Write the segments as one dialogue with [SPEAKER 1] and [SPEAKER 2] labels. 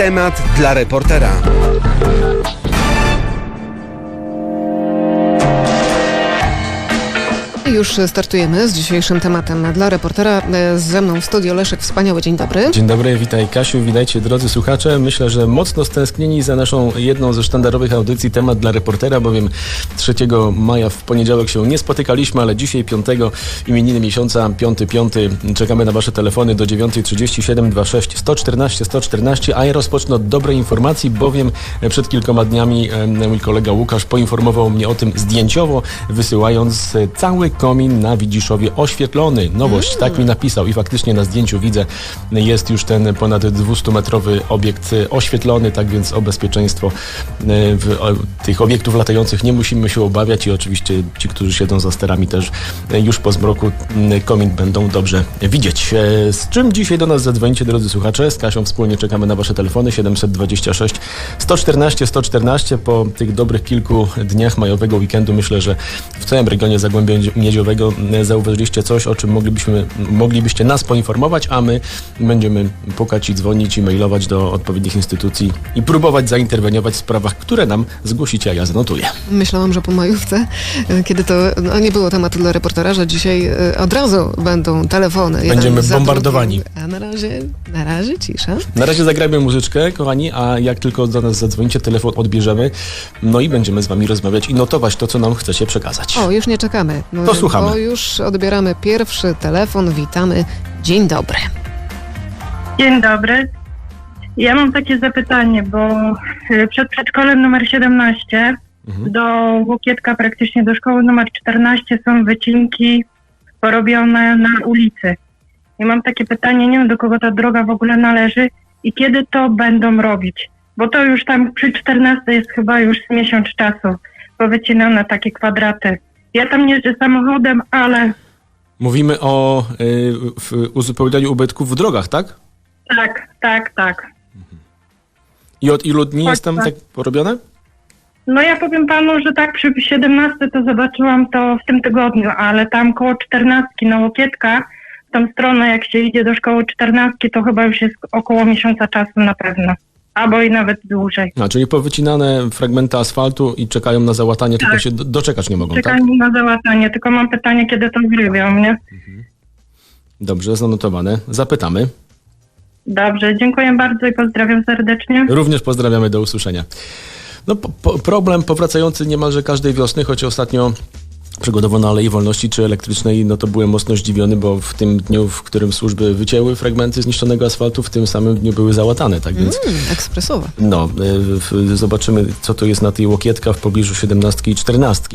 [SPEAKER 1] temat dla reportera.
[SPEAKER 2] Już startujemy z dzisiejszym tematem dla reportera. Ze mną w studio Leszek Wspaniały. Dzień dobry.
[SPEAKER 3] Dzień dobry, witaj Kasiu, witajcie drodzy słuchacze. Myślę, że mocno stęsknieni za naszą jedną ze sztandarowych audycji temat dla reportera, bowiem 3 maja w poniedziałek się nie spotykaliśmy, ale dzisiaj 5 imieniny miesiąca, 5-5 czekamy na wasze telefony do 9.37 26 114 114, a ja rozpocznę od dobrej informacji, bowiem przed kilkoma dniami e, mój kolega Łukasz poinformował mnie o tym zdjęciowo, wysyłając e, cały komin na Widziszowie oświetlony. Nowość, tak mi napisał i faktycznie na zdjęciu widzę, jest już ten ponad 200-metrowy obiekt oświetlony, tak więc o bezpieczeństwo e, tych obiektów latających nie musimy się obawiać i oczywiście ci, którzy siedzą za sterami też e, już po zmroku komin będą dobrze widzieć. E, Z czym dzisiaj do nas zadzwonicie, drodzy słuchacze? Z Kasią wspólnie czekamy na wasze telefony 726 114 114. Po tych dobrych kilku dniach majowego weekendu myślę, że w całym regionie Zagłębia Miedziowego e, zauważyliście coś, o czym moglibyśmy, moglibyście nas poinformować, a my będziemy pukać i dzwonić i mailować do odpowiednich instytucji i próbować zainterweniować w sprawach, które nam zgłosicie, a ja zanotuję.
[SPEAKER 2] Myślałam, że po majówce, e, kiedy to no, nie było tematu dla reportera, że dzisiaj e, od razu będą telefony.
[SPEAKER 3] Będziemy bombardowani.
[SPEAKER 2] A na razie, na razie cisza.
[SPEAKER 3] Na razie zagrajmy muzyczkę, kochani, a jak tylko do nas zadzwonicie, telefon odbierzemy, no i będziemy z wami rozmawiać i notować to, co nam chcecie przekazać.
[SPEAKER 2] O, już nie czekamy.
[SPEAKER 3] To słuchamy.
[SPEAKER 2] Bo już odbieramy pierwszy telefon. Witamy. Dzień dobry.
[SPEAKER 4] Dzień dobry. Ja mam takie zapytanie, bo y, przed przedszkolem numer 17
[SPEAKER 3] Mhm.
[SPEAKER 4] do Łokietka, praktycznie do szkoły numer 14 są wycinki porobione na ulicy. I mam takie pytanie, nie wiem do kogo ta droga w ogóle należy i kiedy to będą robić? Bo to już tam przy 14 jest chyba już miesiąc czasu powycinane takie kwadraty. Ja tam jeżdżę samochodem, ale
[SPEAKER 3] Mówimy o y, uzupełnianiu ubytków w drogach, tak?
[SPEAKER 4] tak, tak, tak.
[SPEAKER 3] I od ilu dni
[SPEAKER 4] Tak,
[SPEAKER 3] jest tam
[SPEAKER 4] tak.
[SPEAKER 3] tak porobione?
[SPEAKER 4] No ja powiem panu, że tak przy 17 to zobaczyłam to w tym tygodniu, ale tam koło 14 na Łokietka, w tą stronę jak się idzie do szkoły 14 to chyba już jest około miesiąca czasu na pewno. Albo i nawet dłużej.
[SPEAKER 3] A, czyli powycinane fragmenty asfaltu i czekają na załatanie, tylko
[SPEAKER 4] Tak.
[SPEAKER 3] się do, doczekać nie mogą, tak?
[SPEAKER 4] Czekanie na załatanie, tylko mam pytanie, kiedy to zrobią, nie?
[SPEAKER 3] Dobrze, zanotowane. Zapytamy.
[SPEAKER 4] Dobrze, dziękuję bardzo i pozdrawiam serdecznie.
[SPEAKER 3] Również pozdrawiamy, do usłyszenia. No, po, problem powracający niemalże każdej wiosny, choć ostatnio przygodowo na Alei Wolności czy Elektrycznej, no to byłem mocno zdziwiony, bo w tym dniu, w którym służby wycięły fragmenty zniszczonego asfaltu, w tym samym dniu były załatane, tak więc
[SPEAKER 2] Mm, ekspresowa.
[SPEAKER 3] no, y, w- zobaczymy, co to jest na tej łokietka w pobliżu 17 i 14.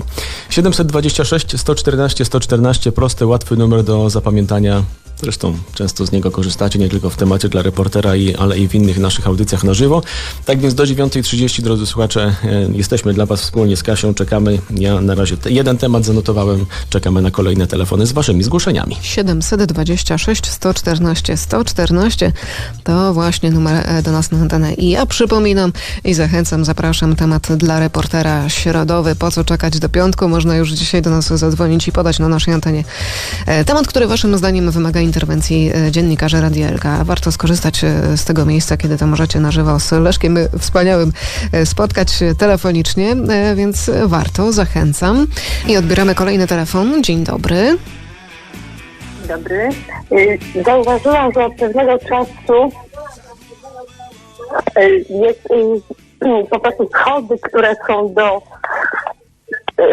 [SPEAKER 3] 726 114 114, prosty, łatwy numer do zapamiętania. Zresztą często z niego korzystacie, nie tylko w temacie dla reportera, i, ale i w innych naszych audycjach na żywo. Tak więc do 9.30, drodzy słuchacze, e, jesteśmy dla Was wspólnie z Kasią, czekamy. Ja na razie jeden temat zanotowałem, czekamy na kolejne telefony z Waszymi zgłoszeniami.
[SPEAKER 2] 726 114 114 to właśnie numer e, do nas na antenę. I ja przypominam i zachęcam, zapraszam temat dla reportera środowy. Po co czekać do piątku? Można już dzisiaj do nas zadzwonić i podać na naszej antenie e, temat, który waszym zdaniem wymaga interwencji e, dziennikarzy Radia LK. Warto skorzystać e, z tego miejsca, kiedy to możecie na żywo z Leszkiem e, Wspaniałym spotkać telefonicznie, więc warto, zachęcam. I odbieramy kolejny telefon. Dzień dobry.
[SPEAKER 5] Dobry. Zauważyłam, że od pewnego czasu jest po prostu schody, które są do,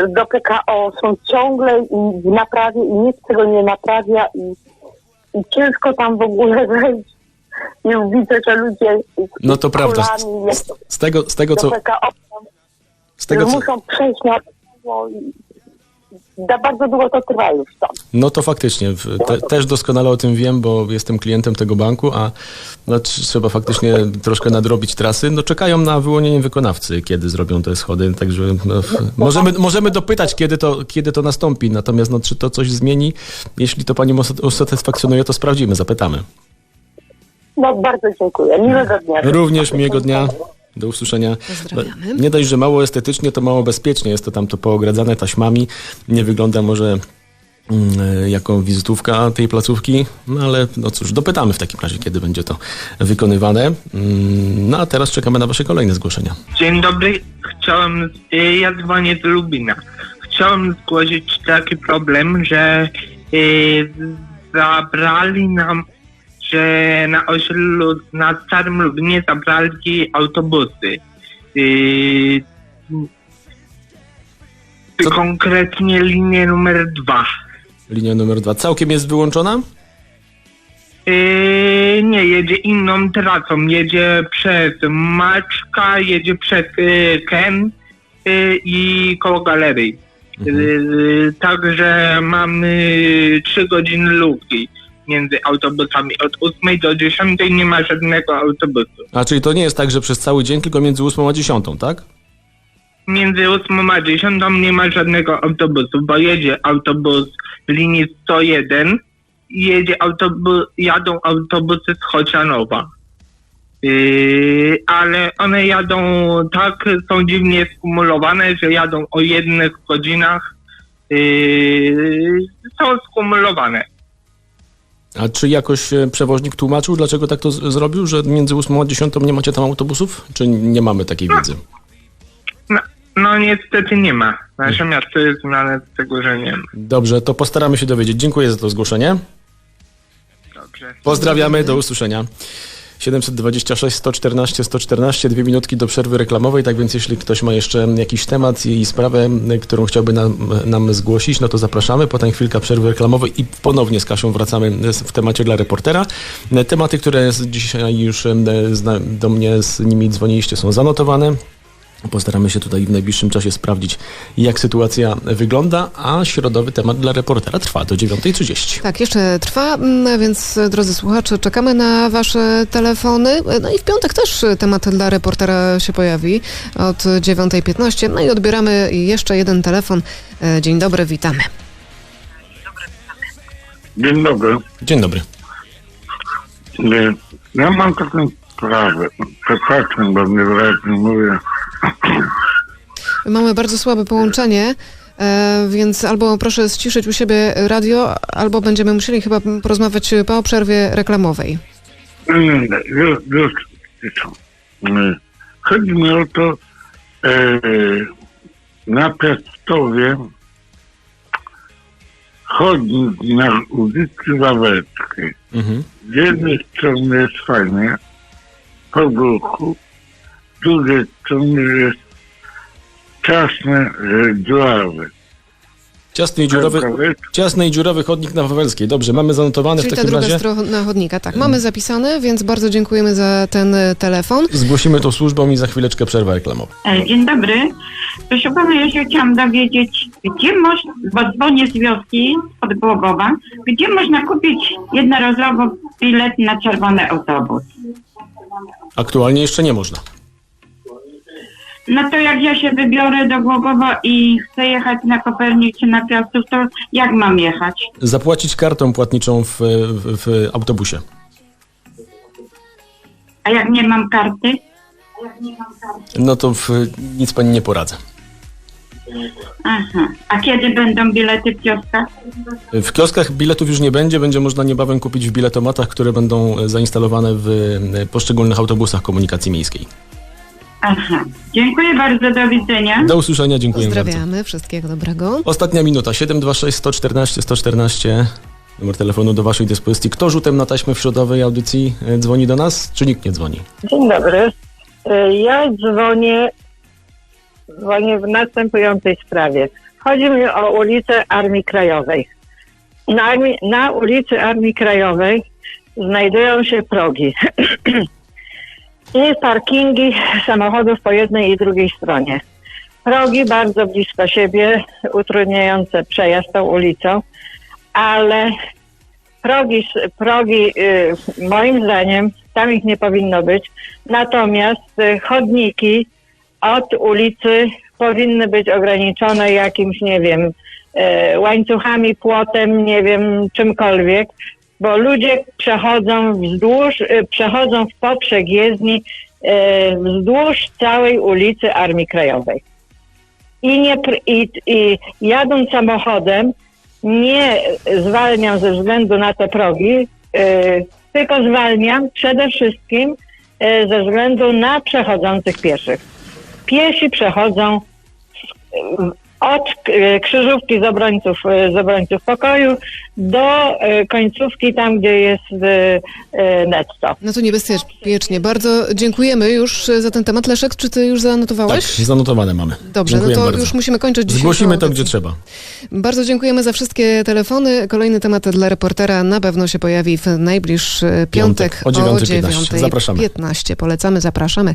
[SPEAKER 5] do PKO są ciągle i w naprawie i nikt tego nie naprawia i, i ciężko tam w ogóle wejść. I widzę, że ludzie z
[SPEAKER 3] No to prawda.
[SPEAKER 5] kolami
[SPEAKER 3] Z, z, tego, z tego, co...
[SPEAKER 5] PKO
[SPEAKER 3] Z tego, co
[SPEAKER 5] muszą przejść na no, i za bardzo długo to trwa już tam.
[SPEAKER 3] No to faktycznie, te, też doskonale o tym wiem, bo jestem klientem tego banku, a no, tr- trzeba faktycznie troszkę nadrobić trasy. No czekają na wyłonienie wykonawcy, kiedy zrobią te schody, także no, możemy, możemy dopytać, kiedy to, kiedy to nastąpi. Natomiast no, czy to coś zmieni? Jeśli to Pani us- usatysfakcjonuje, to sprawdzimy, zapytamy.
[SPEAKER 5] No bardzo dziękuję. Miłego dnia.
[SPEAKER 3] Również miłego dnia. Do usłyszenia.
[SPEAKER 2] Pozdrawiamy.
[SPEAKER 3] Nie dość, że mało estetycznie, to mało bezpiecznie. Jest to tam to poogradzane taśmami. Nie wygląda może mm, e, jako wizytówka tej placówki, no ale no cóż, dopytamy w takim razie, kiedy będzie to wykonywane. Mm, No a teraz czekamy na Wasze kolejne zgłoszenia.
[SPEAKER 6] Dzień dobry, chciałem, y, ja dzwonię z Lubina. Chciałem zgłosić taki problem, że y, zabrali nam, że na osiedlu, na Starym Lubinie zabrali autobusy. Y,
[SPEAKER 3] Co-
[SPEAKER 6] konkretnie linię numer dwa.
[SPEAKER 3] Linia numer dwa całkiem jest wyłączona?
[SPEAKER 6] Yy, nie, jedzie inną trasą. Jedzie przez Maczka, jedzie przez yy, Ken yy, i koło galerii. Yy, także mamy 3 godziny luki między autobusami. Od 8 do 10 nie ma żadnego autobusu.
[SPEAKER 3] A czyli to nie jest tak, że przez cały dzień, tylko między 8 a 10, tak?
[SPEAKER 6] Między 8 a 10 nie ma żadnego autobusu, bo jedzie autobus linii 101 i jedzie autobus, jadą autobusy z Chocianowa. Yy, ale one jadą tak, są dziwnie skumulowane, że jadą o jednych godzinach. Yy, są skumulowane.
[SPEAKER 3] A czy jakoś e, przewoźnik tłumaczył, dlaczego tak to z- zrobił, że między 8 a 10 nie macie tam autobusów? Czy nie mamy takiej wiedzy?
[SPEAKER 6] No, no niestety nie ma. Nasze miasto jest znane z tego, że nie ma.
[SPEAKER 3] Dobrze, to postaramy się dowiedzieć. Dziękuję za to zgłoszenie.
[SPEAKER 6] Dobrze.
[SPEAKER 3] Pozdrawiamy, do usłyszenia. 726 114 114, dwie minutki do przerwy reklamowej, tak więc jeśli ktoś ma jeszcze jakiś temat i sprawę, którą chciałby nam, nam zgłosić, no to zapraszamy. Potem chwilka przerwy reklamowej i ponownie z Kasią wracamy w temacie dla reportera. Tematy, które dzisiaj już do mnie z nimi dzwoniliście są zanotowane. Postaramy się tutaj w najbliższym czasie sprawdzić, jak sytuacja wygląda, a środowy temat dla reportera trwa do 9.30.
[SPEAKER 2] Tak, jeszcze trwa, mm, więc e, drodzy słuchacze, czekamy na wasze telefony. E, No i w piątek też e, temat dla reportera się pojawi od 9.15. No i odbieramy jeszcze jeden telefon. E, Dzień dobry, witamy.
[SPEAKER 7] Dzień dobry.
[SPEAKER 3] Dzień dobry.
[SPEAKER 7] Nie, Ja mam taką sprawę. Przepraszam, bo mnie wyraźnie mówię.
[SPEAKER 2] Mamy bardzo słabe połączenie, e, więc albo proszę ściszyć u siebie radio, albo będziemy musieli chyba porozmawiać po przerwie reklamowej.
[SPEAKER 7] Nie, nie, nie. Już. E, Chodzi mi o to, e, na Piastowie chodnik na ulicy Wawelskiej.
[SPEAKER 3] Mhm.
[SPEAKER 7] Z jednej strony jest fajnie, po ruchu, z drugiej strony jest ciasny, dziurawy.
[SPEAKER 3] Ciasny i dziurowy, ciasny i dziurowy chodnik na Wawelskiej. Dobrze, mamy zanotowane
[SPEAKER 2] Czyli
[SPEAKER 3] w
[SPEAKER 2] ta
[SPEAKER 3] takim
[SPEAKER 2] druga
[SPEAKER 3] razie.
[SPEAKER 2] strona chodnika. Tak, mamy zapisane, więc bardzo dziękujemy za ten e, telefon.
[SPEAKER 3] Zgłosimy to służbom i za chwileczkę przerwa reklamowa.
[SPEAKER 8] E, Dzień dobry. Proszę pana, ja się chciałam dowiedzieć, gdzie można, bo dzwonię z wioski od Głogowa, gdzie można kupić jednorazowo bilet na czerwony autobus?
[SPEAKER 3] Aktualnie jeszcze nie można.
[SPEAKER 8] No to jak ja się wybiorę do Głogowa i chcę jechać na Kopernik czy na Piastów, to jak mam jechać?
[SPEAKER 3] Zapłacić kartą płatniczą w, w, w autobusie.
[SPEAKER 8] A jak nie mam karty?
[SPEAKER 3] No to w, nic pani nie poradzę.
[SPEAKER 8] Aha. A kiedy będą bilety w kioskach?
[SPEAKER 3] W kioskach biletów już nie będzie, będzie można niebawem kupić w biletomatach, które będą zainstalowane w poszczególnych autobusach komunikacji miejskiej.
[SPEAKER 8] Aha. Dziękuję bardzo, do widzenia.
[SPEAKER 3] Do usłyszenia, dziękuję bardzo.
[SPEAKER 2] Pozdrawiamy, wszystkiego dobrego.
[SPEAKER 3] Ostatnia minuta, 726 114 114. Numer telefonu do waszej dyspozycji. Kto rzutem na taśmę w środowej audycji e, dzwoni do nas, czy nikt nie dzwoni?
[SPEAKER 5] Dzień dobry. E, Ja dzwonię, dzwonię w następującej sprawie. Chodzi mi o ulicę Armii Krajowej. Na, na ulicy Armii Krajowej znajdują się progi i parkingi samochodów po jednej i drugiej stronie. Progi bardzo blisko siebie, utrudniające przejazd tą ulicą, ale
[SPEAKER 9] progi, progi y, moim zdaniem tam ich nie powinno być. Natomiast y, chodniki od ulicy powinny być ograniczone jakimś, nie wiem, e, łańcuchami, płotem, nie wiem, czymkolwiek, bo ludzie przechodzą wzdłuż, e, przechodzą w poprzek jezdni e, wzdłuż całej ulicy Armii Krajowej. I, nie, i, I jadąc samochodem nie zwalniam ze względu na te progi, e, tylko zwalniam przede wszystkim ze względu na przechodzących pieszych. Piesi przechodzą od e, krzyżówki z obrońców, e, z obrońców pokoju do e, końcówki tam, gdzie jest netto.
[SPEAKER 2] No to niebezpiecznie. Bardzo dziękujemy już za ten temat. Leszek, czy ty już
[SPEAKER 3] Tak,
[SPEAKER 2] zanotowałeś?
[SPEAKER 3] zanotowane mamy.
[SPEAKER 2] Dobrze,
[SPEAKER 3] Dziękuję
[SPEAKER 2] no to
[SPEAKER 3] bardzo.
[SPEAKER 2] już musimy kończyć
[SPEAKER 3] Zgłosimy to, gdzie trzeba.
[SPEAKER 2] Bardzo dziękujemy za wszystkie telefony. Kolejny temat dla reportera na pewno się pojawi w najbliższy piątek,
[SPEAKER 3] Piątek o 9:15. Zapraszamy.
[SPEAKER 2] 9:15. Polecamy, zapraszamy.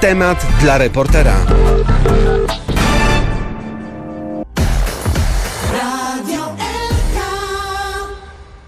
[SPEAKER 1] temat dla reportera.